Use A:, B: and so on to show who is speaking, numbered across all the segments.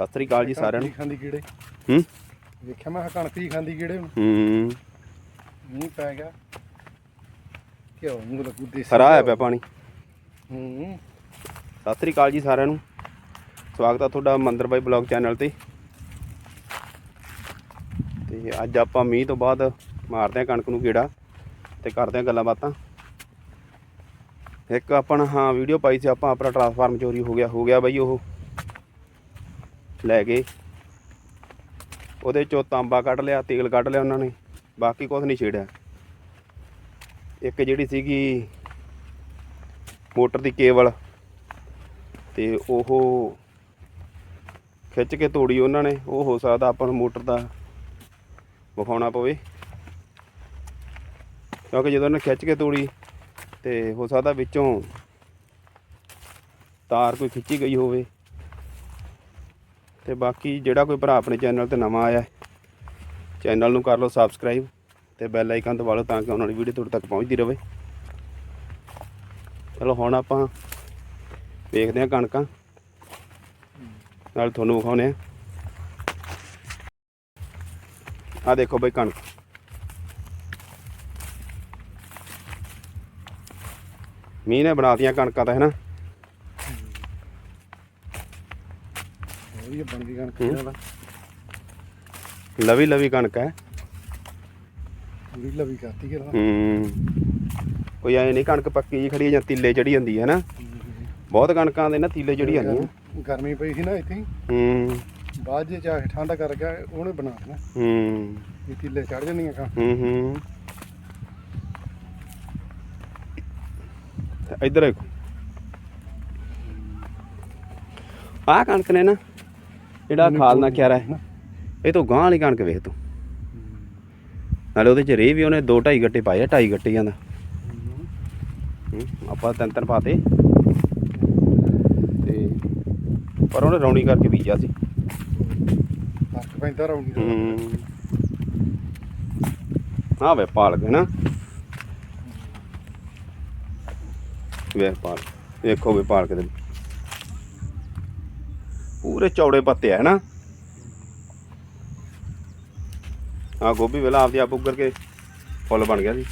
A: ਸਤਿ ਸ੍ਰੀ ਅਕਾਲ ਜੀ ਸਾਰਿਆਂ ਨੂੰ।
B: ਖਾਂਦੀ ਕੀੜੇ
A: ਹੂੰ?
B: ਵੇਖਿਆ ਮੈਂ ਕਣਕ ਹੀ ਖਾਂਦੀ ਕੀੜੇ ਹੁਣ?
A: ਹੂੰ।
B: ਮੀਂਹ ਪੈ ਗਿਆ। ਕਿਉਂ ਮੂੰਹ ਲੱਗੂ ਦੇਸੀ
A: ਹਰਾ ਆਇਆ। ਪਿਆ ਪਾਣੀ।
B: ਹੂੰ।
A: ਸਤਿ ਸ੍ਰੀ ਅਕਾਲ ਜੀ ਸਾਰਿਆਂ ਨੂੰ। ਸਵਾਗਤ ਆ ਤੁਹਾਡਾ ਮੰਦਰ ਬਾਈ ਬਲੌਗ ਚੈਨਲ ਤੇ। ਤੇ ਅੱਜ ਆਪਾਂ ਮੀਂਹ ਤੋਂ ਬਾਅਦ ਮਾਰਦੇ ਆ ਕਣਕ ਨੂੰ ਕੀੜਾ ਤੇ ਕਰਦੇ ਆ ਗੱਲਾਂ ਬਾਤਾਂ। ਇੱਕ ਆਪਣਾ ਹਾਂ ਵੀਡੀਓ ਪਾਈ ਸੀ ਆਪਾਂ ਆਪਣਾ ਟਰਾਂਸਫਾਰਮ ਚੋਰੀ ਹੋ ਗਿਆ ਹੋ ਗਿਆ ਬਾਈ ਉਹ। ਲੈ ਗਏ। ਉਹਦੇ ਚੋਂ ਤਾਂਬਾ ਕੱਢ ਲਿਆ, ਤੇਲ ਕੱਢ ਲਿਆ ਉਹਨਾਂ ਨੇ, ਬਾਕੀ ਕੁਝ ਨਹੀਂ ਛੇੜਿਆ। ਇੱਕ ਜਿਹੜੀ ਸੀਗੀ ਮੋਟਰ ਦੀ ਕੇਬਲ ਤੇ ਉਹ ਖਿੱਚ ਕੇ ਤੋੜੀ ਉਹਨਾਂ ਨੇ, ਉਹ ਹੋ ਸਕਦਾ ਆਪਾਂ ਨੂੰ ਮੋਟਰ ਦਾ ਵਿਖਾਉਣਾ ਪਵੇ। ਕਿਉਂਕਿ ਜਦੋਂ ਉਹਨੇ ਖਿੱਚ ਕੇ ਤੋੜੀ ਤੇ ਹੋ ਸਕਦਾ ਵਿੱਚੋਂ ਤਾਰ ਕੋਈ ਖਿੱਚੀ ਗਈ ਹੋਵੇ। ਤੇ ਬਾਕੀ ਜਿਹੜਾ ਕੋਈ ਭਰਾ ਆਪਣੇ ਚੈਨਲ ਤੇ ਨਵਾਂ ਆਇਆ, ਚੈਨਲ ਨੂੰ ਕਰ ਲਓ ਸਬਸਕ੍ਰਾਈਬ ਤੇ ਬੈਲ ਆਈਕਨ ਦਬਾ ਲਓ ਤਾਂ ਕਿ ਉਹਨਾਂ ਵਾਲੀ ਵੀਡੀਓ ਤੁਹਾਡੇ ਤੱਕ ਪਹੁੰਚਦੀ ਰਹੇ ਚਲੋ ਹੁਣ ਆਪਾਂ ਵੇਖਦੇ ਹਾਂ ਕਣਕਾਂ। ਨਾਲ ਤੁਹਾਨੂੰ ਵਿਖਾਉਨੇ ਆ ਆ ਦੇਖੋ ਬਈ ਕਣਕ। ਮੀਂਹ ਨੇ ਬਣਾਤੀਆਂ ਕਣਕਾਂ ਤਾਂ, ਹੈ ਨਾ?
B: ਵਧੀਆ ਬਣਦੀ ਕਣਕ
A: ਹੂੰ।
B: ਇਹਨਾਂ ਦਾ।
A: ਲਵੀ ਲਵੀ ਕਣਕ ਹੈ।
B: ਪੂਰੀ ਲਵੀ ਕਰਤੀ ਕਿ
A: ਹੂੰ। ਕੋਈ ਐ ਨਹੀਂ ਕਣਕ ਪੱਕੀ ਜੀ ਖੜੀ ਹੈ ਜਾਂ ਤੀਲੇ ਚੜੀ ਜਾਂਦੀ ਹੈ ਨਾ। ਬਹੁਤ ਕਣਕਾਂ ਦੇ ਨਾ ਤੀਲੇ ਚੜੀ ਜਾਂਦੀਆਂ।
B: ਗਰਮੀ ਪਈ ਸੀ ਨਾ ਇੱਥੇ। ਹੀ,
A: ਹੂੰ
B: ਬਾਅਦ ਜੇ ਚਾਹ ਠੰਡਾ ਕਰ ਗਿਆ ਉਹਨੇ ਬਣਾ ਦੇਣਾ
A: ਹੂੰ।
B: ਇਹ ਤਿੱਲੇ ਚੜ ਜਾਂਦੀਆਂ ਕਾ
A: ਹੂੰ ਹੂੰ। ਤੇ ਇੱਧਰ ਦੇਖੋ। ਆਹ ਕਣਕ ਨੇ ਨਾ। ਜਿਹੜਾ ਖਾਲ ਨਾ ਕਿਆਰਾ ਹੈ। ਇਹ ਤੋਂ ਗਾਂ ਵਾਲੀ ਕਣਕ ਵੇਖ ਤੂੰ। ਨਾਲੇ ਉਹਦੇ ਚ ਰੇ ਵੀ ਉਹਨੇ 2 2.5 ਗੱਟੇ ਪਾਏ ਆ 2.5 ਗੱਟੇ ਜਾਂਦਾ। ਆਪਾਂ ਤਿੰਨ ਤਿੰਨ ਪਾਤੇ। ਤੇ ਪਰ ਉਹਨੇ ਰੌਣੀ ਕਰਕੇ ਬੀਜਿਆ ਸੀ।
B: ਫ਼ਰਕ ਪੈਂਦਾ ਰੌਣੀ ਦਾ।
A: ਹੂੰ। ਵੇ ਪਾਲਕ ਹੈ ਨਾ। ਵੇ ਪਾਲਕ। ਵੇਖੋ ਵੇ ਪਾਲਕ ਦੇ ਪੂਰੇ ਚੌੜੇ ਪੱਤੇ ਹੈ ਨਾ ਆ ਗੋਭੀ ਵੇਲਾ ਆਪਦੀ ਆਪ ਉੱਗਰ ਕੇ ਫੁੱਲ ਬਣ ਗਿਆ ਸੀ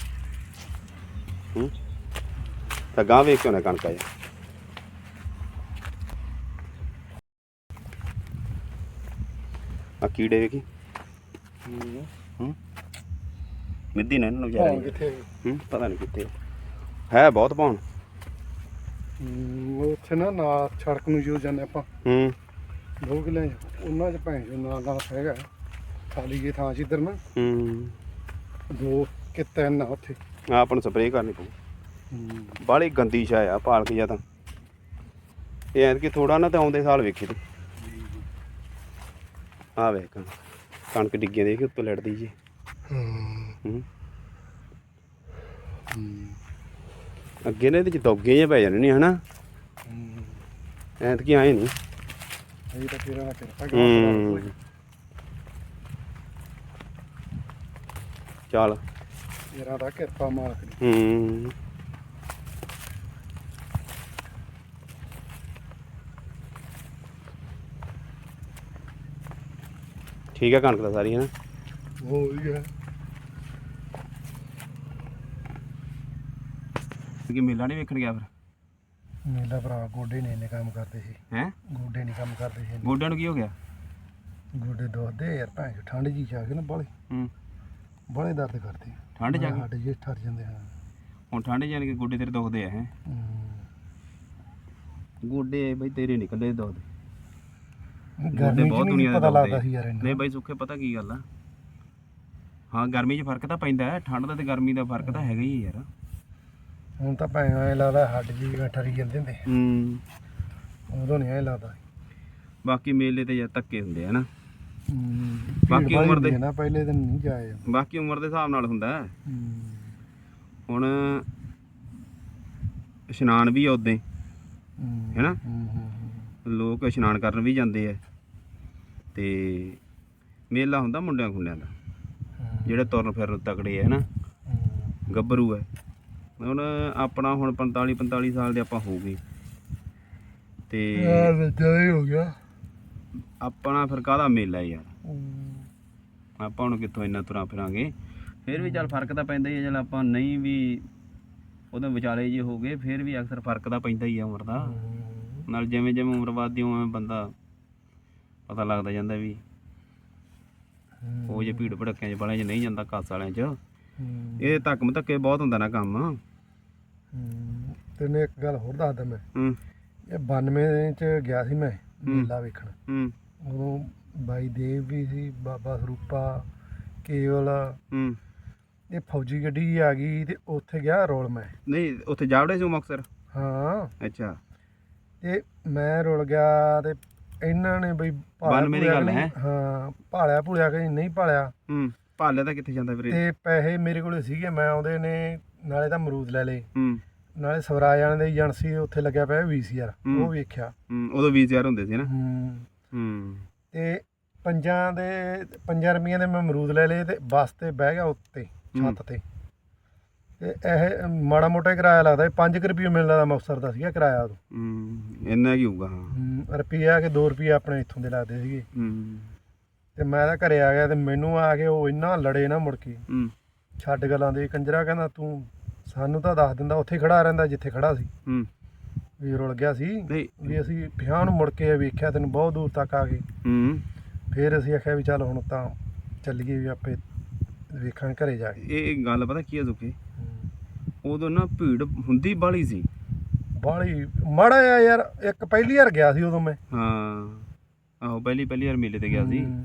A: ਹੂੰ? ਤਾਂ ਗਾਂ ਵੇਖ ਉਹਨੇ ਕਣਕ ਆਇਆ ਆ ਕੀੜੇ ਵੇਖੀ।
B: ਹੂੰ?
A: ਮਿੱਦੀ ਨੇ ਇਹਨਾਂ ਨੂੰ
B: ਕਿੱਥੇ
A: ਹੂੰ? ਪਤਾ ਨਹੀਂ ਕਿੱਥੇ ਹੈ ਬਹੁਤ ਪਾਉਣ
B: ਹੂੰ, ਉੱਥੇ ਨਾ ਨਾਲ ਸੜਕ ਨੂੰ ਜੋ ਜਾਂਦੇ ਆਪਾਂ।
A: ਹੂੰ।
B: ਦੋ ਕਿਲੇ ਉਹਨਾਂ ਚ ਭੈਣ ਜੋ ਨਾਲ ਨਾਲ ਹੈਗਾ। ਖਾਲੀ ਜੇ ਥਾਂ ਚ ਇੱਧਰ ਨਾ।
A: ਹੂੰ।
B: ਦੋ ਕਿ ਤਿੰਨ ਆ ਉੱਥੇ।
A: ਆ ਆਪਾਂ ਨੂੰ ਸਪਰੇਅ ਕਰਨੀ ਪਊ।
B: ਹੂੰ
A: ਬਾਹਲੀ ਗੰਦੀ ਛਾਇਆ ਆ ਪਾਲਕ ਜਾਂ ਤਾਂ। ਇਹ ਐਂ ਕਿ ਥੋੜਾ ਨਾ ਤਾਂ ਆਉਂਦੇ ਸਾਲ ਵੇਖੀ ਤੂੰ। ਆ ਵੇਖ ਕਣਕ। ਕਣਕ ਡਿੱਗੀਆਂ ਦੇਖ ਉੱਤੋਂ ਲੜਦੀ ਜੀ।
B: ਹੂੰ।
A: ਹੂੰ।
B: ਹੂੰ।
A: ਅੱਗੇ ਨੇ ਇਹਦੇ ਚ ਦੋਗੇ ਜਿਹੇ ਪੈ ਜਾਣੇ ਨਹੀਂ ਹਨਾ। ਐਤਕੀ ਆਏ ਨਹੀਂ
B: ਇਹ ਤਾਂ ਤੇਰਾ ਕਿਰਪਾ
A: ਹੂੰ ਚੱਲ
B: ਤੇਰਾ ਦਾ ਕਿਰਪਾ ਮਾਲਕ ਦੀ
A: ਹੂੰ ਠੀਕ ਹੈ ਕਣਕ ਤਾਂ ਸਾਰੀ ਹੈ ਨਾ
B: ਹੋ ਗਿਆ
A: ਕਿ ਮੇਲਾ ਨਹੀਂ ਵੇਖਣ ਗਿਆ ਫਿਰ
B: ਮੇਲਾ ਭਰਾ ਗੋਡੇ ਨੇ ਨੇ ਕੰਮ ਕਰਦੇ ਸੀ
A: ਹੈ?
B: ਗੋਡੇ ਨਹੀਂ ਕੰਮ ਕਰਦੇ ਸੀ
A: ਗੋਡਿਆਂ ਨੂੰ ਕੀ ਹੋ ਗਿਆ?
B: ਗੋਡੇ ਦੁਖਦੇ ਯਾਰ ਭੈਣ ਚੋ, ਠੰਡ ਜੀ ਜਾ ਕੇ ਨਾ ਬਾਲੇ
A: ਹੂੰ।
B: ਬਾਲੇ ਦਰਦ ਕਰਦੇ
A: ਠੰਡ ਜਾ ਕੇ
B: ਹੱਡ ਜੇ ਠਰ ਜਾਂਦੇ ਹਾਂ
A: ਹੁਣ ਠੰਡ ਜਾਨ ਕੇ ਗੋਡੇ ਤੇਰੇ ਦੁਖਦੇ ਆ ਹੈ। ਗੋਡੇ ਬਈ ਤੇਰੇ ਨਿਕਲੇ ਦੁਖਦੇ।
B: ਗਰਮੀ
A: ਬਹੁਤ
B: ਚ
A: ਦੁਨੀਆ
B: ਨਹੀਂ
A: ਦੇ
B: ਪਤਾ ਲੱਗਦਾ ਸੀ ਯਾਰ
A: ਨਹੀਂ
B: ਇਹਨਾਂ
A: ਬਈ ਸੁੱਖੇ ਪਤਾ ਕੀ ਗੱਲ ਆ? ਹਾਂ ਗਰਮੀ 'ਚ ਫ਼ਰਕ ਤਾਂ ਪੈਂਦਾ ਹੈ। ਠੰਡ ਦਾ ਤੇ ਗਰਮੀ ਦਾ ਫ਼ਰਕ ਤਾਂ ਹੈਗਾ ਹੀ ਹੈ ਯਾਰ।
B: ਹੁਣ ਤਾਂ ਭੈਣ ਐ ਲੱਗਦਾ ਹੱਡ ਜੀ ਠਰੀ ਜਾਂਦੇ ਹੁੰਦੇ।
A: ਹੂੰ।
B: ਉਦੋਂ ਨਹੀਂ ਐ ਲੱਗਦਾ।
A: ਬਾਕੀ ਮੇਲੇ ਤੇ ਯਾਰ ਧੱਕੇ ਹੁੰਦੇ ਆ ਨਾ।
B: ਹੂੰ।
A: ਬਾਕੀ ਉਮਰ ਦੇ-
B: ਹੁੰਦੀ ਹੈ ਨਾ ਪਹਿਲੇ ਦਿਨ ਨਹੀਂ ਜਾਏ
A: ਬਾਕੀ ਉਮਰ ਦੇ ਹਿਸਾਬ ਨਾਲ ਹੁੰਦਾ। ਹੈ।
B: ਹੂੰ
A: ਹੁਣ ਇਸ਼ਨਾਨ ਵੀ ਉਦਾਂ ਹੀ। ਹੈਨਾ?
B: ਹੂੰ, ਹੂੰ,
A: ਲੋਕ ਇਸ਼ਨਾਨ ਕਰਨ ਵੀ ਜਾਂਦੇ ਆ। ਤੇ ਮੇਲਾ ਹੁੰਦਾ ਮੁੰਡਿਆਂ ਖੁੰਡਿਆਂ ਦਾ। ਜਿਹੜੇ ਤੁਰਨ ਫਿਰਨ ਤਕੜੇ ਆ ਨਾ
B: ਹੂੰ,
A: ਗੱਭਰੂ ਹੈ ਹੁਣ ਆਪਣਾ ਹੁਣ 45 45 ਸਾਲ ਦੇ ਆਪਾਂ ਹੋ ਗਏ। ਤੇ
B: ਯਾਰ ਬੱਚਾ ਹੀ ਹੋ ਗਿਆ।
A: ਆਪਣਾ ਫਿਰ ਕਾਹਦਾ ਮੇਲਾ ਯਾਰ? ਆਪਾਂ ਹੁਣ ਕਿੱਥੋਂ ਇੰਨਾ ਤੁਰਾਂ ਫਿਰਾਂਗੇ? ਫਿਰ ਵੀ ਚੱਲ ਫ਼ਰਕ ਤਾਂ ਪੈਂਦਾ ਹੀ ਹੈ ਚੱਲ ਆਪਾਂ ਨਹੀਂ ਵੀ ਉਹਦੇ ਵਿਚਾਲੇ ਜੇ ਹੋ ਗਏ ਫਿਰ ਵੀ ਅਕਸਰ ਫ਼ਰਕ ਤਾਂ ਪੈਂਦਾ ਹੀ ਆ ਉਮਰ ਦਾ। ਨਾਲ ਜਿਵੇਂ ਜਿਵੇਂ ਉਮਰ ਵੱਧਦੀ ਉਵੇਂ ਬੰਦਾ ਪਤਾ ਲੱਗਦਾ ਜਾਂਦਾ ਵੀ ਉਹ ਜੇ ਭੀੜ ਭੜੱਕਿਆਂ 'ਚ ਵਾਲਿਆਂ 'ਚ ਨਹੀਂ ਜਾਂਦਾ ਕਾਸ ਵਾਲਿਆਂ 'ਚ। ਇਹ ਧੱਕ ਧੱਕੇ ਬਹੁਤ ਹੁੰਦਾ ਨਾ ਕੰਮ।
B: ਤੈਨੂੰ ਇੱਕ ਗੱਲ ਹੋਰ ਦੱਸਦਾ ਮੈਂ।
A: ਹੂੰ।
B: ਇਹ 92 ਚ ਗਿਆ ਸੀ ਮੈਂ ਮੇਲਾ ਵੇਖਣ।
A: ਹੂੰ।
B: ਉਦੋਂ ਬਾਈ ਦੇਵ ਵੀ ਸੀ ਬਾਬਾ ਸਰੂਪਾ ਕੇਵਲ।
A: ਹੂੰ।
B: ਇਹ ਫੌਜੀ ਗੱਡੀ ਆ ਗਈ ਤੇ ਉੱਥੇ ਗਿਆ ਰੋਲ ਮੈਂ।
A: ਨਹੀਂ ਉੱਥੇ ਜਾਵੜੇ ਸੀ ਮੁਕਸਰ
B: ਹਾਂ।
A: ਅੱਛਾ।
B: ਤੇ ਮੈਂ ਰੁਲ ਗਿਆ ਤੇ ਇਹਨਾਂ ਨੇ ਬਈ ਭਾਲਿਆ
A: 92 ਦੀ
B: ਭੂਲਿਆ
A: ਗੱਲ ਹੈ?
B: ਹਾਂ ਭਾਲਿਆ ਭੁਲਿਆ ਕਿ ਨਹੀਂ ਭਾਲਿਆ।
A: ਹੂੰ। ਭਾਲੇ ਤਾਂ ਕਿੱਥੇ ਜਾਂਦਾ ਵੀਰੇ?
B: ਤੇ ਪੈਸੇ ਮੇਰੇ ਕੋਲੇ ਸੀਗੇ ਮੈਂ ਆਉਂਦੇ ਨੇ ਨਾਲੇ ਤਾਂ ਅਮਰੂਦ ਲੈ ਲਏ।
A: ਹੂੰ।
B: ਨਾਲੇ ਸਵਰਾਜ ਵਾਲਿਆਂ ਦੇ ਏਜੰਸੀ ਉੱਥੇ ਲੱਗਿਆ ਪਿਆ ਵੀਸੀਆਰ
A: ਹੂੰ।
B: ਉਹ ਵੇਖਿਆ।
A: ਹੂੰ ਉਦੋਂ 20000 ਹੁੰਦੇ ਸੀ ਨਾ।
B: ਹੂੰ।
A: ਹੂੰ।
B: ਤੇ ਪੰਜਾਂ ਦੇ ਪੰਜਾਂ ਰੁਪਈਆਂ ਦੇ ਮੈਂ ਅਮਰੂਦ ਲੈ ਲਏ ਤੇ ਬੱਸ ਤੇ ਬਹਿ ਗਿਆ ਉੱਤੇ
A: ਹੂੰ।
B: ਛੱਤ ਤੇ। ਤੇ ਇਹ ਮਾੜਾ ਮੋਟਾ ਹੀ ਕਿਰਾਇਆ ਲੱਗਦਾ 5 ਰੁਪਏ ਮਿਲਦਾ ਦਾ ਮੁਕਤਸਰ ਦਾ ਸੀਗਾ ਕਿਰਾਇਆ ਉਦੋਂ।
A: ਹੂੰ ਇੰਨਾ ਕੀ ਹੋਊਗਾ ਹਾਂ।
B: ਹੂੰ, ਰੁਪਈਆ ਕਿ 2 ਰੁਪਏ ਆਪਣੇ ਇੱਥੋਂ ਦੇ ਲੱਗਦੇ ਸੀਗੇ।
A: ਹੂੰ।
B: ਤੇ ਮੈਂ ਤਾਂ ਘਰੇ ਆ ਗਿਆ ਤੇ ਮੈਨੂੰ ਆ ਕੇ ਉਹ ਇੰਨਾ ਲੜੇ ਨਾ ਮੁੜ ਕੇ।
A: ਹੂੰ।
B: ਛੱਡ ਗੱਲਾਂ ਦੇ ਕੰਜਰਾ ਕਹਿੰਦਾ ਤੂੰ ਸਾਨੂੰ ਤਾਂ ਦੱਸ ਦਿੰਦਾ ਉੱਥੇ ਖੜਾ ਰਹਿੰਦਾ ਜਿੱਥੇ ਖੜਾ ਸੀ।
A: ਹੂੰ।
B: ਵੀ ਰੁਲ ਗਿਆ ਸੀ
A: ਨਹੀਂ।
B: ਵੀ ਅਸੀਂ ਵਿਆਹ ਨੂੰ ਮੁੜ ਕੇ ਵੇਖਿਆ ਤੈਨੂੰ ਬਹੁਤ ਦੂਰ ਤੱਕ ਆ ਗਏ।
A: ਹੂੰ।
B: ਫਿਰ ਅਸੀਂ ਆਖਿਆ ਵੀ ਚੱਲ ਹੁਣ ਤਾਂ ਚੱਲੀਏ ਵੀ ਆਪੇ ਵੇਖਾਂ ਘਰੇ ਜਾ ਕੇ।
A: ਇਹ ਗੱਲ ਪਤਾ ਕੀ ਆ ਸੁਖੇ ਉਦੋਂ ਨਾ ਭੀੜ ਹੁੰਦੀ ਬਾਲੀ ਸੀ।
B: ਬਾਹਲੀ ਮਾੜਾ ਜਿਹਾ ਯਾਰ ਇੱਕ ਪਹਿਲੀ ਵਾਰ ਗਿਆ ਸੀ ਉਦੋਂ ਮੈਂ।
A: ਹਾਂ। ਆਹੋ ਪਹਿਲੀ ਪਹਿਲੀ ਵਾਰ ਮੇਲੇ ਤੇ ਗਿਆ ਸੀ।
B: ਹੂੰ।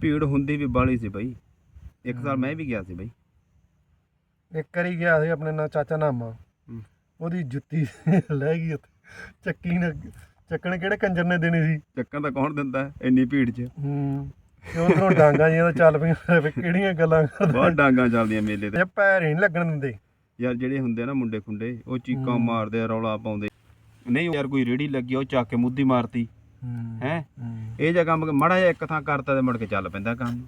A: ਭੀੜ ਹੁੰਦੀ ਵੀ ਬਾਲੀ ਸੀ ਬਾਈ। ਇੱਕ ਸਾਲ ਮੈਂ ਵੀ ਗਿਆ ਸੀ ਬਾਈ।
B: ਇੱਕ ਵਾਰੀ ਗਿਆ ਸੀ ਆਪਣੇ ਨਾਲ ਚਾਚਾ ਨਾਮਾ।
A: ਹੂੰ।
B: ਉਹਦੀ ਜੁੱਤੀ ਲੈ ਗਈ ਉੱਥੇ। ਚੱਕੀ ਨੇ ਚੱਕਣ ਕਿਹੜੇ ਕੰਜਰ ਨੇ ਦੇਣੀ ਸੀ?
A: ਚੱਕਰ ਤਾਂ ਕੌਣ ਦਿੰਦਾ? ਹੈ, ਇੰਨੀ ਭੀੜ 'ਚ।
B: ਹੂੰ। ਤੇ ਉਧਰੋਂ ਡਾਂਗਾ ਜੀਆਂ ਤਾਂ ਚੱਲ ਪਈਆਂ ਵੀ ਕਿਹੜੀਆਂ ਗੱਲਾਂ
A: ਬਹੁਤ
B: ਕਰਦਾ
A: ਡਾਂਗਾਂ ਚੱਲਦੀਆਂ ਮੇਲੇ ਤੇ।
B: ਪੈਰ ਹੀ ਨਹੀਂ ਲੱਗਣ ਦਿੰਦੇ।
A: ਯਾਰ ਜਿਹੜੇ ਹੁੰਦੇ ਆ ਨਾ ਮੁੰਡੇ ਖੁੰਡੇ ਉਹ ਚੀਕਾਂ
B: ਹੂੰ।
A: ਮਾਰਦੇ ਆ ਰੌਲਾ ਪਾਉਂਦੇ। ਨਹੀਂ ਯਾਰ ਕੋਈ ਰੇੜੀ ਲੱਗੀ ਆ, ਉਹ ਚੱਕ ਕੇ ਮੁੱਦੀ ਮਾਰਤੀ।
B: ਹੂੰ।
A: ਇਹ ਜਿਹਾ ਕੰਮ ਮਾੜਾ ਜਿਹਾ ਇੱਕ ਥਾਂ ਕਰਤਾ ਤੇ ਮੁੜ ਕੇ ਚੱਲ ਪੈਂਦਾ ਕੰਮ।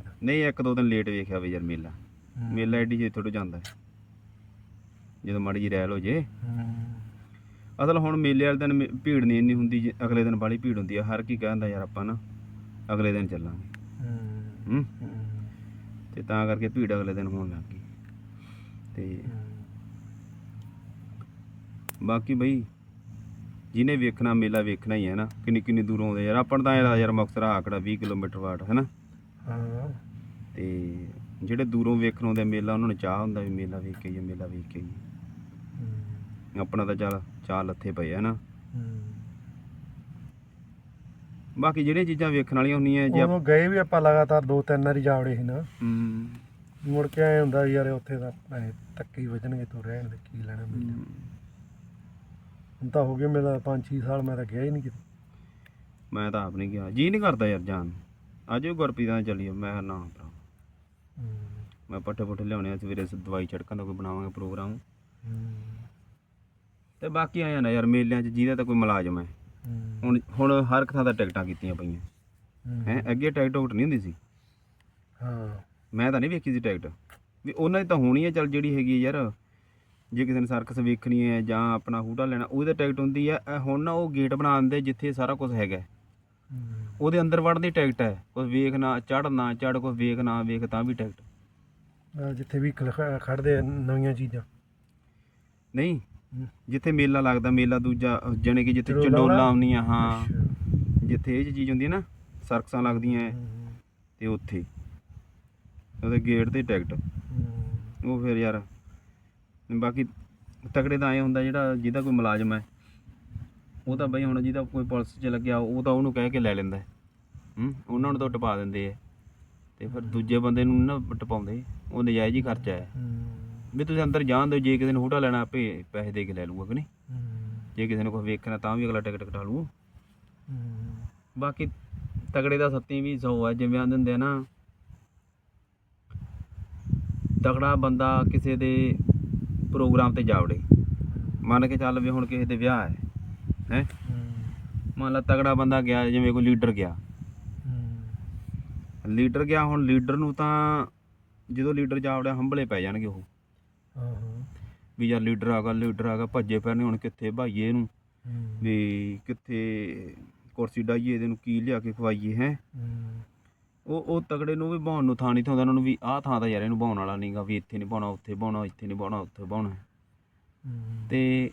B: ਤਾਂ।
A: ਨਹੀਂ ਇੱਕ ਦੋ ਦਿਨ ਲੇਟ ਵੇਖਿਆ ਵੀ ਯਾਰ ਮੇਲਾ। ਮੇਲਾ ਐਡੀ ਜੇ ਥੋੜ੍ਹਾ ਜਾਂਦਾ ਹੈ। ਜਦੋਂ ਮਾੜੀ ਜੀ ਰੈਲ ਹੋ ਜੇ। ਅਸਲ ਹੁਣ ਮੇਲੇ ਵਾਲੇ ਦਿਨ ਮੇ- ਭੀੜ ਨਹੀਂ ਇੰਨੀ ਹੁੰਦੀ ਜੇ ਅਗਲੇ ਦਿਨ ਬਾਲੀ ਭੀੜ ਹੁੰਦੀ ਆ। ਹਰ ਕੀ ਕਹਿੰਦਾ ਯਾਰ ਆਪਾਂ ਨਾ ਅਗਲੇ ਦਿਨ ਚੱਲਾਂਗੇ।
B: ਹੂੰ।
A: ਤੇ ਤਾਂ ਕਰਕੇ ਭੀੜ ਅਗਲੇ ਦਿਨ ਹੋਣ ਲੱਗ ਗਈ। ਤੇ ਬਾਕੀ ਬਈ ਜਿਹਨੇ ਵੇਖਣਾ ਮੇਲਾ ਵੇਖਣਾ ਹੀ ਹੈ ਨਾ ਕਿੰਨੀ ਕਿੰਨੀ ਦੂਰੋਂ ਆਉਂਦੇ ਯਾਰ ਆਪਾਂ ਨੂੰ ਤਾਂ ਯਾਰ ਮੁਕਤਸਰ ਆਕੜਾ 20 ਕਿਲੋਮੀਟਰ ਵਾਟ ਹੈ ਨਾ? ਤੇ ਜਿਹੜੇ ਦੂਰੋਂ ਵੇਖਣ ਆਉਂਦੇ ਆ ਮੇਲਾ ਉਹਨਾਂ ਨੂੰ ਚਾਹ ਹੁੰਦਾ ਵੀ ਮੇਲਾ ਵੇਖ ਕੇ ਆਈਏ ਮੇਲਾ ਵੇਖ ਕੇ ਆਈਏ। ਆਪਣਾ ਤਾਂ ਚੱਲ ਚਾਹ ਲੱਥੇ ਪਏ ਆ ਨਾ। ਬਾਕੀ ਜਿਹੜੀਆਂ ਚੀਜ਼ਾਂ ਵੇਖਣ ਵਾਲੀਆਂ ਹੁੰਦੀਆਂ ਜੇ ਆਪ-
B: ਉਦੋਂ ਗਏ ਵੀ ਆਪਾਂ ਲਗਾਤਾਰ ਦੋ ਤਿੰਨ ਵਾਰੀ ਜਾਵੜੇ ਸੀ ਨਾ
A: ਹੂੰ
B: ਮੁੜ ਕੇ ਆਏ ਹੁੰਦਾ ਵੀ ਯਾਰ ਉੱਥੇ ਤਾਂ ਧੱਕੇ ਹੀ ਵੱਜਣਗੇ ਤੂੰ ਰਹਿਣ ਦੇ ਕੀ ਲੈਣਾ ਮੇਲੇ
A: ਹੂੰ।
B: ਹੁਣ ਤਾਂ ਹੋ ਗਿਆ ਮੇਰਾ 5-6 ਸਾਲ ਮੈਂ ਤਾਂ ਗਿਆ ਹੀ ਨਹੀਂ ਕਿਤੇ
A: ਮੈਂ ਤਾਂ ਆਪ ਨਹੀਂ ਗਿਆ ਜੀ ਨਹੀਂ ਕਰਦਾ ਯਾਰ ਜਾਣ ਨੂੰ। ਅੱਜ ਵੀ ਗੁਰਪ੍ਰੀਤ ਨਾਲ ਚੱਲੀਏ ਮੈਂ ਕਿਹਾ ਨਾ ਭਰਾ। ਮੈਂ ਪੱਠੇ ਪੁੱਠੇ ਲਿਆਉਣੇ ਆ, ਸਵੇਰੇ ਸ- ਦਵਾਈ ਛੜਕਣ ਦਾ ਕੋਈ ਬਣਾਵਾਂਗੇ ਪ੍ਰੋਗਰਾਮ। ਤੇ ਬਾਕੀ ਆਇਆ ਨਾ ਯਾਰ, ਮੇਲਿਆਂ 'ਚ ਜਿਹਦਾ ਤਾਂ ਕੋਈ ਮੁਲਾਜ਼ਮ
B: ਹੈ।
A: ਹੁਣ ਹੁਣ ਹਰ ਇੱਕ ਥਾਂ ਤਾਂ ਟਿਕਟਾਂ ਕੀਤੀਆਂ ਪਈਆਂ।
B: ਹੂੰ।
A: ਹੈ ਅੱਗੇ ਟਿਕਟ ਟੁਕਟ ਨਹੀਂ ਹੁੰਦੀ ਸੀ।
B: ਹਾਂ
A: ਮੈਂ ਤਾਂ ਨਹੀਂ ਵੇਖੀ ਸੀ ਟਿਕਟ। ਵੀ ਉਹਨਾਂ ਦੀ ਤਾਂ ਹੋਣੀ ਹੈ ਚੱਲ ਜਿਹੜੀ ਹੈਗੀ ਹੈ ਯਾਰ। ਜੇ ਕਿਸੇ ਨੇ ਸਰਕਸ ਵੇਖਣੀ ਹੈ ਜਾਂ ਆਪਣਾ ਹੂਟਾ ਲੈਣਾ, ਉਹਦੀ ਤਾਂ ਟਿਕਟ ਹੁੰਦੀ ਹੈ ਇਹ ਹੁਣ ਨਾ ਉਹ ਗੇਟ ਬਣਾ ਦਿੰਦੇ ਜਿੱਥੇ ਸਾਰਾ ਕੁਝ ਹੈਗਾ। ਹੈ। ਉਹਦੇ ਅੰਦਰ ਵੜਨ ਦੀ ਟਿਕਟ ਹੈ ਕੋਈ ਵੇਖ ਨਾ ਚੜ ਚੜ ਕੋਈ ਵੇਖ ਤਾਂ ਵੀ ਟਿਕਟ
B: ਆਹ ਜਿੱਥੇ ਵੀ ਖੜ- ਖੜਦੇ ਆ ਨਵੀਆਂ ਚੀਜ਼ਾਂ
A: ਨਹੀਂ। ਜਿੱਥੇ ਮੇਲਾ ਲੱਗਦਾ ਮੇਲਾ ਦੂਜਾ ਜਾਣੀ ਕਿ ਜਿੱਥੇ
B: ਚੰਡੋਲਾਂ?
A: ਆਉਂਦੀਆਂ ਹਾਂ
B: ਅੱਛਾ।
A: ਜਿੱਥੇ ਇਹ ਜਿਹੀ ਚੀਜ਼ ਹੁੰਦੀ ਹੈ ਨਾ ਸਰਕਸਾਂ ਲੱਗਦੀਆਂ ਹੈ,
B: ਹੂੰ।
A: ਤੇ ਉੱਥੇ ਉਹਦੇ ਗੇਟ ਤੇ ਟਿਕਟ। ਉਹ ਫਿਰ ਯਾਰ ਬਾਕੀ ਤਕੜੇ ਦਾ ਐ ਹੁੰਦਾ ਜਿਹੜਾ ਜਿਹਦਾ ਕੋਈ ਮੁਲਾਜ਼ਮ ਹੈ ਉਹ ਤਾਂ ਬਈ ਹੁਣ ਜਿਹਦਾ ਕੋਈ ਪੁਲਿਸ 'ਚ ਲੱਗਿਆ ਉਹ ਤਾਂ ਉਹਨੂੰ ਕਹਿ ਕੇ ਲੈ ਲੈਂਦਾ ਹੈ। ਉਹਨਾਂ ਨੂੰ ਤਾਂ ਟਪਾ ਦਿੰਦੇ ਆ ਤੇ ਫਿਰ ਦੂਜੇ ਬੰਦੇ ਨੂੰ ਨੀ ਟਪਾਉਂਦੇ ਉਹ ਨਜਾਇਜ਼ ਹੀ ਖਰਚਾ ਹੈ। ਵੀ ਤੁਸੀਂ ਅੰਦਰ ਜਾਣ ਦਿਓ ਜੇ ਕਿਸੇ ਨੇ ਹੂਟਾ ਲੈਣਾ ਆਪੇ ਪੈਸੇ ਦੇ ਕੇ ਲੈ ਲੂਗਾ ਕਿ ਨਹੀਂ। ਜੇ ਕਿਸੇ ਨੇ ਕੋਈ ਵੇਖਣਾ ਤਾਂ ਵੀ ਅਗਲਾ ਟਿਕਟ ਕਟਾ ਲੂ। ਬਾਕੀ ਤਗੜੇ ਦਾ ਸੱਤੀ ਵੀ ਸੌ ਹੈ ਜਿਵੇਂ ਆਂਦੇ ਹੁੰਦੇ ਆ ਨਾ ਤਗੜਾ ਬੰਦਾ ਕਿਸੇ ਦੇ ਪ੍ਰੋਗਰਾਮ ਤੇ ਜਾਵੜੇ ਮੰਨ ਕੇ ਚੱਲ ਵੀ ਹੁਣ ਕਿਸੇ ਦੇ ਵਿਆਹ ਹੈ ਹੈ। ਮੰਨ ਲਾ ਤਗੜਾ ਬੰਦਾ ਗਿਆ ਜਿਵੇਂ ਕੋਈ ਲੀਡਰ ਗਿਆ। ਲੀਡਰ ਗਿਆ ਹੁਣ ਲੀਡਰ ਨੂੰ ਤਾਂ ਜਦੋਂ ਲੀਡਰ ਜਾਵੜਿਆ ਹੰਬਲੇ ਪੈ ਜਾਣਗੇ ਉਹ।
B: ਹਾਂ ਹਾਂ
A: ਵੀ ਯਾਰ ਲੀਡਰ ਆ ਗਿਆ ਲੀਡਰ ਆ ਗਿਆ ਭੱਜੇ ਫਿਰਨੇ ਹੁਣ ਕਿੱਥੇ ਭਾਈਏ ਇਹਨੂੰ। ਵੀ ਕਿੱਥੇ ਕੁਰਸੀ ਡਾਈਏ ਇਹਦੇ ਨੂੰ ਕੀ ਲਿਆ ਕੇ ਖਵਾਈਏ ਹੈ? ਉਹ ਉਹ ਤਗੜੇ ਨੂੰ ਵੀ ਬਾਉਣ ਨੂੰ ਥਾਂ ਨਹੀਂ ਥਾਉਂਦਾ ਉਹਨਾਂ ਨੂੰ ਵੀ ਆਹ ਥਾਂ ਤਾਂ ਯਾਰ ਇਹਨੂੰ ਬਾਉਣ ਵਾਲਾ ਨਹੀਂਗਾ ਵੀ ਇੱਥੇ ਨਹੀਂ ਬਾਉਣਾ ਉੱਥੇ ਬਾਉਣਾ ਇੱਥੇ ਨਹੀਂ ਬਾਉਣਾ ਉੱਥੇ ਬਾਉਣਾ। ਤੇ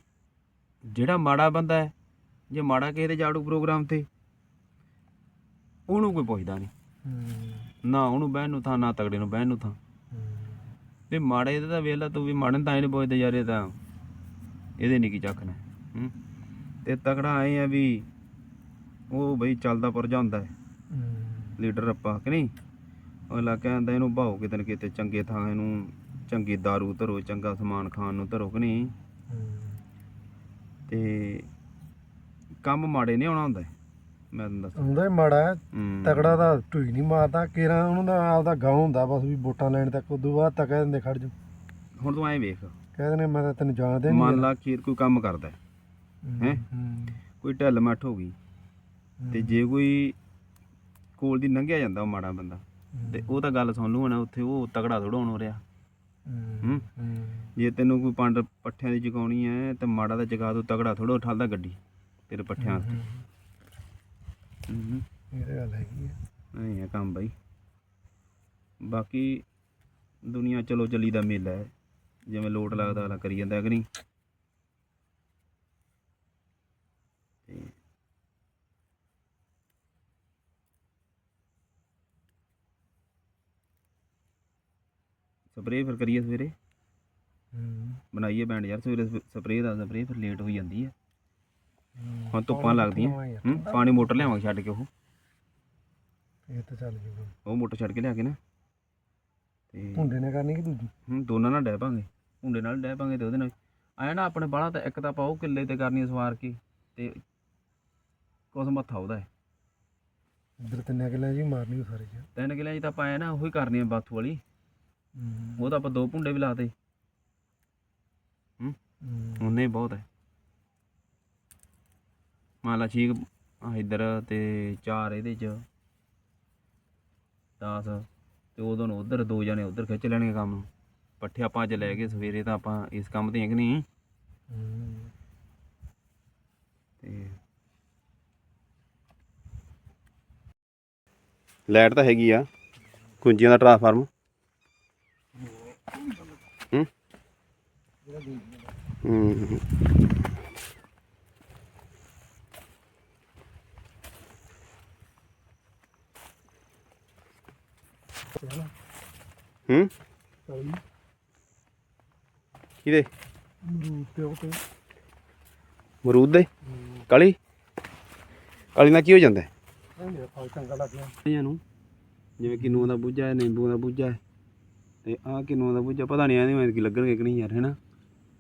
A: ਜਿਹੜਾ ਮਾੜਾ ਬੰਦਾ ਹੈ ਜੇ ਮਾੜਾ ਕਿਸੇ ਦੇ ਜਾੜੂ ਪ੍ਰੋਗਰਾਮ ਤੇ ਉਹਨੂੰ ਕੋਈ ਪੁੱਛਦਾ ਨਹੀਂ ਨਾ ਉਹਨੂੰ ਬਹਿਣ ਨੂੰ ਥਾਂ ਨਾ ਤਗੜੇ ਨੂੰ ਬਹਿਣ ਨੂੰ ਥਾਂ। ਤੇ ਮਾੜੇ ਦਾ ਤਾਂ ਵੇਲਾ ਤੂੰ ਵੀ ਮਾੜੇ ਨੂੰ ਤਾਂ ਇਹਨੇ ਪੁੱਛਦੇ ਯਾਰ ਇਹ ਤਾਂ ਇਹਦੇ ਨਹੀਂ ਕੀ ਚੱਕਣਾ। ਤੇ ਤਗੜਾ ਆਏ ਆ ਵੀ ਉਹ ਬਈ ਚੱਲਦਾ ਪੁਰਜਾ ਹੁੰਦਾ ਹੈ। ਲੀਡਰ ਆਪਾਂ ਕਿ ਨਹੀਂ? ਅਗਲਾ ਕਹਿੰਦਾ ਇਹਨੂੰ ਭਾਓ ਕਿਤੇ ਨਾ ਕਿਤੇ ਚੰਗੇ ਥਾਂ ਇਹਨੂੰ ਚੰਗੀ दारू ਧਰੋ ਚੰਗਾ ਸਮਾਨ ਖਾਣ ਨੂੰ ਧਰੋ ਕਿ ਨਹੀਂ? ਤੇ ਕੰਮ ਮਾੜੇ ਨਹੀਂ ਆਉਣਾ ਹੁੰਦਾ ਮੈਂ ਤੁਹਾਨੂੰ ਦੱਸਾਂ।
B: ਹੁੰਦਾ ਹੀ ਮਾੜਾ ਹੈ। ਤਕੜਾ ਦਾ ਢੂਈ ਨਹੀਂ ਮਾਰਦਾ ਕੇਰਾ ਉਹਨੂੰ ਦਾ ਆਪਦਾ ਗਾਉਂ ਹੁੰਦਾ ਬਸ ਵੀ ਵੋਟਾਂ ਲੈਣ ਤੱਕ ਉਦੋਂ ਬਾਅਦ ਤਾਂ ਕਹਿ ਦਿੰਦੇ ਖੜ ਜਾ
A: ਹੁਣ ਤੂੰ ਐਂ ਵੇਖ।
B: ਕਹਿ ਦਿੰਦੇ ਮੈਂ ਤਾਂ ਤੈਨੂੰ ਜਾਣਦੇ ਨਹੀਂ
A: ਮੰਨ ਲਾ ਖੀਰ ਕੋਈ ਕੰਮ ਕਰਦਾ ਹੈ, ਹੈਂ? ਕੋਈ ਢਿੱਲ ਮੱਠ ਹੋ ਗਈ ਤੇ ਜੇ ਕੋਈ ਕੋਲ ਦੀ ਲੰਘਿਆ ਜਾਂਦਾ ਉਹ ਮਾੜਾ ਬੰਦਾ ਤੇ ਉਹ ਤਾਂ ਗੱਲ ਸੁਣ ਲੂ ਹੁਣ ਉੱਥੇ ਉਹ ਤਗੜਾ ਥੋੜਾ ਹੋਣ ਰਿਹਾ। ਹੂੰ? ਜੇ ਤੈਨੂੰ ਕੋਈ ਪੰਡ ਪੱਠਿਆਂ ਦੀ ਚੁਕਾਉਣੀ ਹੈ ਤੇ ਮਾੜਾ ਦਾ ਚੁਕਾ ਦੂ ਤਗੜਾ ਥੋੜਾ ਉਠਾਲਦਾ ਗੱਡੀ। ਤੇਰੇ ਪੱਠਿਆਂ ਤੇ ਹੂੰ
B: ਇਹ ਤਾਂ ਗੱਲ ਹੈਗੀ ਹੈ
A: ਨਹੀਂ ਹੈ ਕੰਮ ਬਾਈ। ਬਾਕੀ ਦੁਨੀਆ ਚਲੋ ਚੱਲੀ ਦਾ ਮੇਲਾ ਹੈ। ਜਿਵੇਂ ਲੋਟ ਲੱਗਦਾ ਅਗਲਾ ਕਰੀ ਜਾਂਦਾ ਹੈ ਕਿ ਨਹੀਂ? ਤੇ ਸਪਰੇਅ ਫਿਰ ਕਰੀਏ ਸਵੇਰੇ?
B: ਹੂੰ।
A: ਬਣਾਈਏ ਬੈਂਡ ਯਾਰ ਸਵੇਰੇ ਸਪਰੇਅ ਦਾ ਸਪਰੇਅ ਫਿਰ ਲੇਟ ਹੋਈ ਜਾਂਦੀ ਹੈ
B: ਹੂੰ।
A: ਹੁਣ ਧੁੱਪਾਂ ਲੱਗਦੀਆਂ।
B: ਪੀਣਾ ਯਾਰ।
A: ਹੂੰ ਪਾਣੀ ਮੋਟਰ ਲਿਆਵਾਂਗੇ ਛੱਡ ਕੇ ਉਹ।
B: ਇਹ ਤਾਂ ਚੱਲ ਜੂਗਾ।
A: ਉਹ ਮੋਟਰ ਛੱਡ ਕੇ ਲਿਆ ਕੇ ਨਾ। ਤੇ
B: ਹੁੰਡੇ ਨੇ ਕਰਨੀ ਕਿ ਦੂਜੀ?
A: ਹੂੰ ਦੋਨਾਂ ਨਾਲ ਡਹਿ ਪਾਂਗੇ। ਹੁੰਡੇ ਨਾਲ ਡਹਿ ਪਾਂਗੇ ਤੇ ਉਹਦੇ ਨਾਲ। ਆਇਆ ਨਾ ਆਪਣੇ ਬਾਲਾ ਤਾਂ ਇੱਕ ਤਾਂ ਆਪਾਂ ਉਹ ਕਿੱਲੇ ਤੇ ਕਰਨੀ ਸਵਾਰ ਕੇ। ਤੇ ਕੁਛ ਮੱਥਾ ਉਹਦਾ ਹੈ।
B: ਇੱਧਰ ਤਿੰਨੇ ਕਿੱਲੇ ਜੀ ਮਾਰਨੀ ਉਹ ਸਾਰੇ ਜੀ
A: ਤਿੰਨ ਕਿੱਲਿਆਂ 'ਚ ਤਾਂ ਐ ਨਾ ਉਹੀ ਕਰਨੀ ਆ ਬਾਥੂ ਵਾਲੀ। ਉਹ ਤਾਂ ਆਪਾਂ ਦੋ ਭੁੰਡੇ ਵੀ ਲਾਤੇ।
B: ਹੂੰ।
A: ਉਹਨੇ ਬਹੁਤ ਹੈ। ਮੰਨ ਲਾ ਛੀਕ ਆ ਇੱਧਰ ਤੇ ਚਾਰ ਇਹਦੇ 'ਚ 10 ਤੇ ਉਦੋਂ ਨੂੰ ਉਧਰ, ਦੋ ਜਣੇ ਉਧਰ ਖਿੱਚ ਲੈਣਗੇ ਕੰਮ। ਪੱਠੇ ਆਪਾਂ ਅੱਜ ਲੈ ਗਏ ਸਵੇਰੇ ਤਾਂ ਆਪਾਂ ਇਸ ਕੰਮ ਤੇ ਹੈ ਨਹੀਂ।
B: ਹੂੰ।
A: ਤੇ ਲਾਈਟ ਤਾਂ ਹੈਗੀ ਆ ਕੁੰਜੀਆਂ ਦਾ ਟਰਾਂਸਫਾਰਮ ਹੂੰ ਹੂੰ। ਹੂੰ? ਕਿਹਦੇ?
B: ਤੇ
A: ਮਰੂਦ ਦੇ? ਕਾਲੀ? ਕਾਲੀ ਨਾਲ ਕੀ ਹੋ ਜਾਂਦਾ?
B: ਇਹ ਮੇਰਾ ਫਲ ਚੰਗਾ ਲੱਗ ਗਿਆ।
A: ਇਹਨਾਂ ਨੂੰ ਜਿਵੇਂ ਕਿਨੂਆਂ ਦਾ ਬੂਝਾ ਹੈ ਦਾ ਬੂਝਾ ਹੈ। ਤੇ ਆਹ ਕਿਨੂਆਂ ਦਾ ਬੂਝਾ ਪਤਾ ਨਹੀਂ ਆਂਦੀ ਕੀ ਲੱਗਣਗੇ ਕਿ ਨਹੀਂ ਯਾਰ ਹੈਨਾ?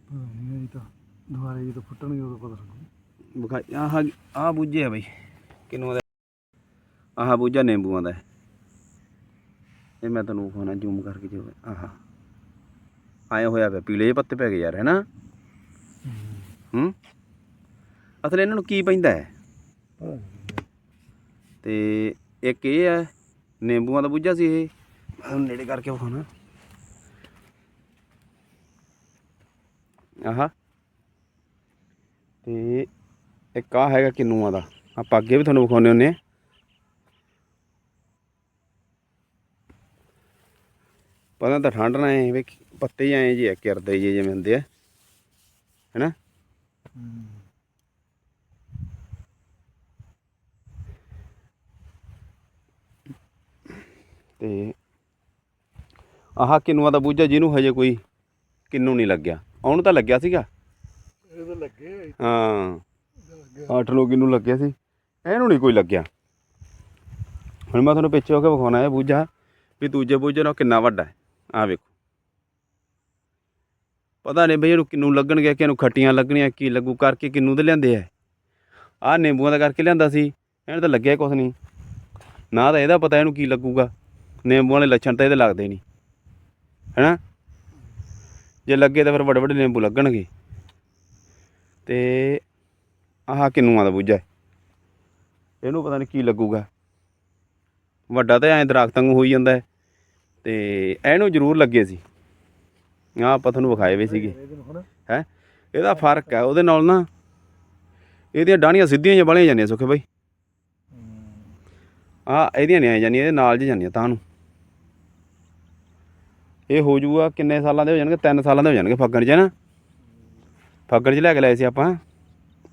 B: ਪਤਾ ਨਹੀਂ ਇਹ ਤਾਂ ਦੁਬਾਰੇ ਜਦੋਂ ਫੁੱਟਣਗੇ ਉਦੋਂ ਪਤਾ ਲੱਗੂ।
A: ਵਿਖਾਈ ਆਹ ਆਹ ਬੂਝੇ ਆ ਬਈ ਕਿਨੂਆਂ ਦਾ ਆਹ ਬੂਝਾ ਨਿੰਬੂਆਂ ਦਾ। ਹੈ ਇਹ ਮੈਂ ਤੁਹਾਨੂੰ ਖਾਣਾ ਜ਼ੂਮ ਕਰਕੇ ਜੋ ਆਹ। ਆਏ ਹੋਇਆ ਪਿਆ, ਪੀਲੇ ਪੱਤੇ ਪੈ ਗਏ ਯਾਰ, ਹੈਨਾ? ਹੂੰ। ਅਸਲ ਇਹਨਾਂ ਨੂੰ ਕੀ ਪੈਂਦਾ ਹੈ?
B: ਪਤਾ
A: ਤੇ ਇੱਕ ਇਹ ਹੈ, ਨਿੰਬੂਆਂ ਦਾ ਬੂਝਾ ਸੀ ਇਹ। ਮੈਂ ਨੇੜੇ ਕਰਕੇ ਵਿਖਾਉਣਾ। ਆਹਾ। ਤੇ ਇੱਕ ਆ ਹੈਗਾ ਕਿਨੂਆਂ ਦਾ। ਆਪਾਂ ਅੱਗੇ ਵੀ ਤੁਹਾਨੂੰ ਵਿਖਾਉਨੇ ਹੁੰਨੇ ਆ ਪਤਾ ਤਾਂ ਠੰਡ ਨਾ ਐ ਵੇਖ ਪੱਤੇ ਆਏ ਜੀ ਕਿਰਦੇ ਜੀ ਜਿਵੇਂ ਹੁੰਦੇ ਆ। ਹੈਨਾ? ਤੇ ਆਹ ਕਿਨੂਆਂ ਦਾ ਬੂਝਾ ਜਿਹਨੂੰ ਹਜੇ ਕੋਈ ਕਿੰਨੂ ਨਹੀਂ ਲੱਗਿਆ। ਉਹਨੂੰ ਤਾਂ ਲੱਗਿਆ ਸੀਗਾ?
B: ਇਹ ਤਾਂ ਲੱਗੇ
A: ਹਾਂ। 8-9 ਕਿੰਨੂ ਲੱਗਿਆ ਸੀ। ਇਹਨੂੰ ਨਹੀਂ ਕੋਈ ਲੱਗਿਆ। ਹੁਣ ਮੈਂ ਤੁਹਾਨੂੰ ਪਿੱਛੇ ਹੋ ਕੇ ਵਿਖਾਉਣਾ ਹੈ ਬੂਝਾ ਵੀ ਦੂਜੇ ਬੂਝੇ ਨਾਲ ਕਿੰਨਾ ਵੱਡਾ ਹੈ। ਆਹ ਵੇਖੋ। ਪਤਾ ਨਹੀਂ ਬਈ ਇਹਨੂੰ ਕਿੰਨੂ ਲੱਗਣਗੇ ਕਿ ਇਹਨੂੰ ਖੱਟੀਆਂ ਲੱਗਣੀਆਂ, ਕੀ ਲੱਗੂ, ਕਰਕੇ ਕਿੰਨੂ ਦੇ ਲਿਆਂਦੇ ਆ ਆਹ ਨਿੰਬੂਆਂ ਦਾ ਕਰਕੇ ਲਿਆਂਦਾ ਸੀ, ਇਹਨੂੰ ਤਾਂ ਲੱਗਿਆ ਕੁਛ ਨਹੀਂ। ਨਾ ਤਾਂ ਇਹਦਾ ਪਤਾ ਇਹਨੂੰ ਕੀ ਲੱਗੂਗਾ। ਨਿੰਬੂਆਂ ਵਾਲੇ ਲੱਛਣ ਤਾਂ ਇਹਦੇ ਲੱਗਦੇ ਨਹੀਂ। ਹੈਨਾ? ਜੇ ਲੱਗੇ ਤਾਂ ਫਿਰ ਵੱਡੇ ਵੱਡੇ ਨਿੰਬੂ ਲੱਗਣਗੇ। ਤੇ ਆਹ ਕਿੰਨੂਆਂ ਦਾ ਬੂਝਾ ਇਹਨੂੰ ਪਤਾ ਨਹੀਂ ਕੀ ਲੱਗੂਗਾ। ਵੱਡਾ ਤਾਂ ਐਂ ਦਰਖਤ ਵਾਂਗੂ ਹੋਈ ਜਾਂਦਾ ਹੈ। ਤੇ ਇਹਨੂੰ ਜ਼ਰੂਰ ਲੱਗੇ ਸੀ। ਆਹ ਆਪਾਂ ਤੁਹਾਨੂੰ ਵਿਖਾਏ ਵੀ ਸੀਗੇ।
B: ਇਹਦੇ
A: ਹੈ? ਇਹਦਾ ਫ਼ਰਕ ਹੈ, ਉਹਦੇ ਨਾਲ ਨਾ ਇਹਦੀਆਂ ਡਾਣੀਆਂ ਸਿੱਧੀਆਂ ਜਿਹੀਆਂ ਬਲੀਆਂ ਜਾਂਦੀਆਂ ਸੁਖੇ ਬਾਈ। ਆ ਇਹਦੀਆਂ ਨਹੀਂ ਆ ਜਾਂਦੀਆਂ, ਇਹਦੇ ਨਾਲ ਜੀ ਜਾਂਦੀਆਂ ਤਾਂ ਨੂੰ। ਇਹ ਹੋ ਜੂਗਾ ਕਿੰਨੇ ਸਾਲਾਂ ਦੇ ਹੋ ਜਾਣਗੇ? 3 ਸਾਲਾਂ ਦੇ ਹੋ ਜਾਣਗੇ ਫੱਗਣ 'ਚ ਨਾ? ਫੱਗਣ 'ਚ ਲੈ ਕੇ ਲਏ ਸੀ ਆਪਾਂ।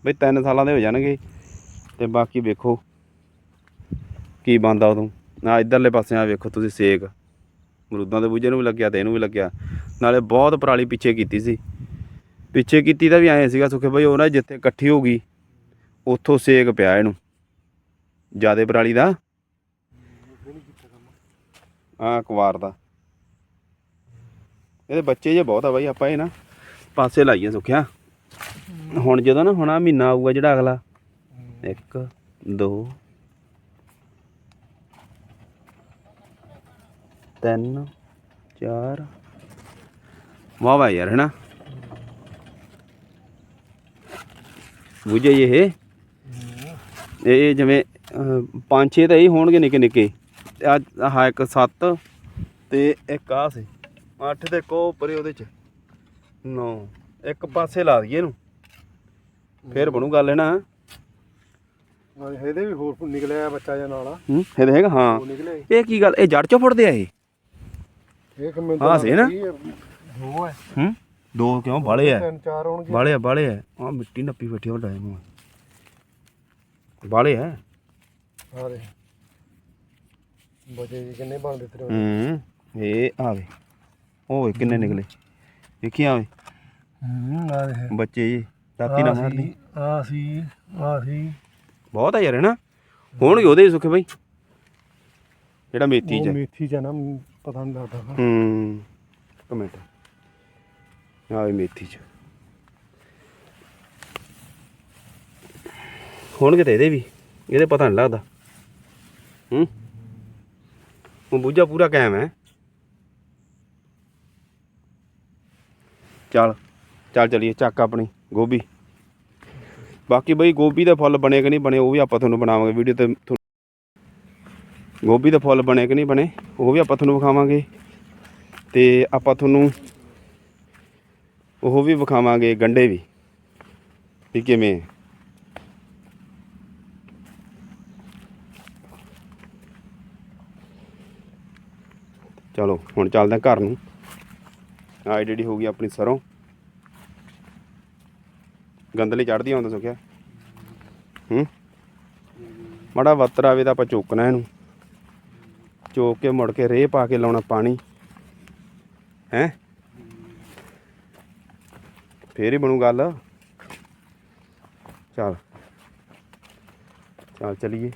A: ਬਈ 3 ਸਾਲਾਂ ਦੇ ਹੋ ਜਾਣਗੇ। ਤੇ ਬਾਕੀ ਵੇਖੋ ਕੀ ਬੰਦਾ ਉਦੋਂ। ਨਾ ਇਧਰਲੇ ਪਾਸੇ ਆ ਵੇਖੋ ਤੁਸੀਂ ਸੇਕ। ਮਰੂਦਾਂ ਦੇ ਬੂਝੇ ਨੂੰ ਵੀ ਲੱਗਿਆ ਤੇ ਇਹਨੂੰ ਵੀ ਲੱਗਿਆ। ਨਾਲੇ ਬਹੁਤ ਪਰਾਲੀ ਪਿੱਛੇ ਕੀਤੀ ਸੀ। ਪਿੱਛੇ ਕੀਤੀ ਤਾਂ ਵੀ ਐਂ ਸੀਗਾ ਸੁਖੇ ਬਈ, ਉਹ ਨਾ ਜਿੱਥੇ ਇਕੱਠੀ ਹੋ ਗਈ, ਉੱਥੋਂ ਸੇਕ ਪਿਆ ਇਹਨੂੰ। ਜਿਆਦੇ ਪਰਾਲੀ ਦਾ। ਆ ਕੁਵਾਰ ਦਾ। ਇਹਦੇ ਬੱਚੇ ਜੇ ਬਹੁਤ ਆ ਬਾਈ, ਆਪਾਂ ਇਹ ਨਾ ਪਾਸੇ ਲਾਈਏ ਸੁਖਿਆ। ਹੁਣ ਜਦੋਂ ਨਾ ਹੁਣ ਆ ਮਹੀਨਾ ਆਊਗਾ ਜਿਹੜਾ ਅਗਲਾ। 1 2 3 4 ਵਾਹ ਵਾਹ ਯਾਰ ਹੈਨਾ? ਬੁਝੇ ਇਹ। ਇਹ ਜਿਵੇਂ ਪੰਜ ਛੇ ਤਾਂ ਇਹ ਹੋਣਗੇ ਨਿੱਕੇ ਨਿੱਕੇ। ਤੇ ਆ ਆਹ ਇੱਕ 7 ਤੇ ਇੱਕ ਆ ਸੀ। 8 ਤੇ ਕੋ ਪਰੇ ਉਹਦੇ ਚ। 9 ਇੱਕ ਪਾਸੇ ਲਾ ਦਈਏ ਇਹਨੂੰ। ਫੇਰ ਬਣੂ ਗੱਲ ਹੈ ਨਾ
B: ਹਾਂ, ਇਹਦੇ ਵੀ ਹੋਰ ਨਿਕਲਿਆ ਬੱਚਾ ਜਾਂ ਨਾਲ।
A: ਹੂੰ ਇਹਦੇ ਹੈਗਾ? ਹਾਂ। ਇਹ ਕੀ ਗੱਲ ਇਹ ਜੜ ਚੋਂ ਫੁੱਟਦੇ ਆ ਇਹ?
B: ਇਹ
A: ਹਾਂ, ਸੀ ਨਾ?
B: ਦੋ ਹੈ।
A: ਹੂੰ? ਦੋ ਕਿਉਂ? ਬਾਲੇ ਆ
B: ਤਿੰਨ ਚਾਰ ਹੋਣਗੇ।
A: ਬਾਲੇ ਆ ਬਾਲੇ ਆ ਆ ਮਿੱਟੀ ਨੱਪੀ ਬੈਠੀ ਉਹ ਡਾਇਮ ਬਾਲੇ ਆ
B: ਹਾਂ ਬਜੇ ਜੀ ਕਿੰਨੇ ਬਣਦੇ ਤੇਰੇ
A: ਹੂੰ ਇਹ ਆਵੇ ਓਏ ਕਿੰਨੇ ਨਿਕਲੇ? ਦੇਖੀ ਆਵੇ
B: ਹੂੰ ਆ ਦੇ
A: ਬੱਚੇ ਜੀ ਦਾਤੀ ਨਾ ਮਾਰਦੀ
B: ਆ ਸੀ ਆ ਸੀ।
A: ਬਹੁਤ ਆ ਯਾਰ ਹੈਨਾ ਹੋਣਗੇ ਉਹਦੇ ਹੀ ਸੁੱਖੇ ਬਾਈ। ਜਿਹੜਾ ਮੇਥੀ ਚ ਹੈ।
B: ਮੇਥੀ ਚ ਨਾ ਪਤਾ ਨਹੀਂ ਲੱਗਦਾ
A: ਹੂੰ, ਇੱਕ ਮਿੰਟ। ਆਵੇ ਮੇਥੀ ਚ। ਹੋਣਗੇ ਤੇ ਇਹਦੇ ਵੀ, ਇਹਦੇ ਪਤਾ ਨਹੀਂ ਲੱਗਦਾ। ਹੂੰ? ਉਹ ਬੂਝਾ ਪੂਰਾ ਕਾਇਮ ਹੈ। ਚੱਲ ਚੱਲ ਚਲੀਏ, ਚੱਕ ਆਪਣੀ ਗੋਭੀ। ਬਾਕੀ ਬਈ ਗੋਭੀ ਦੇ ਫੁੱਲ ਬਣੇ ਕਿ ਨਹੀਂ ਬਣੇ, ਉਹ ਵੀ ਆਪਾਂ ਤੁਹਾਨੂੰ ਬਣਾਵਾਂਗੇ, ਵੀਡੀਓ ਤੇ ਤੁਹਾਨੂੰ- ਗੋਭੀ ਦੇ ਫੁੱਲ ਬਣੇ ਕਿ ਨਹੀਂ ਬਣੇ, ਉਹ ਵੀ ਆਪਾਂ ਤੁਹਾਨੂੰ ਵਿਖਾਵਾਂਗੇ ਤੇ ਆਪਾਂ ਤੁਹਾਨੂੰ ਉਹ ਵੀ ਵਿਖਾਵਾਂਗੇ ਗੰਡੇ ਵੀ ਵੀ ਕਿਵੇਂ ਚਲੋ, ਹੁਣ ਚੱਲਦੇ ਘਰ ਨੂੰ। ਆਈ ਜਿਹੜੀ ਹੋ ਗਈ ਆਪਣੀ ਸਰੋਂ। ਗੰਦਲੀ ਚੜਦੀ ਆਉਂਦਾ ਸੁੱਕਿਆ। ਹੂੰ? ਮੜਾ ਵੱਤਰ ਆਵੇ ਤਾਂ ਆਪਾਂ ਚੋਕਣਾ ਇਹਨੂੰ। ਚੋਕ ਕੇ ਮੁੜ ਕੇ ਰੇਹ ਪਾ ਕੇ ਲਾਉਣਾ ਪਾਣੀ। ਹੈ? ਫੇਰ ਹੀ ਬਣੂ ਗੱਲ। ਚੱਲ। ਚੱਲ ਚਲੀਏ।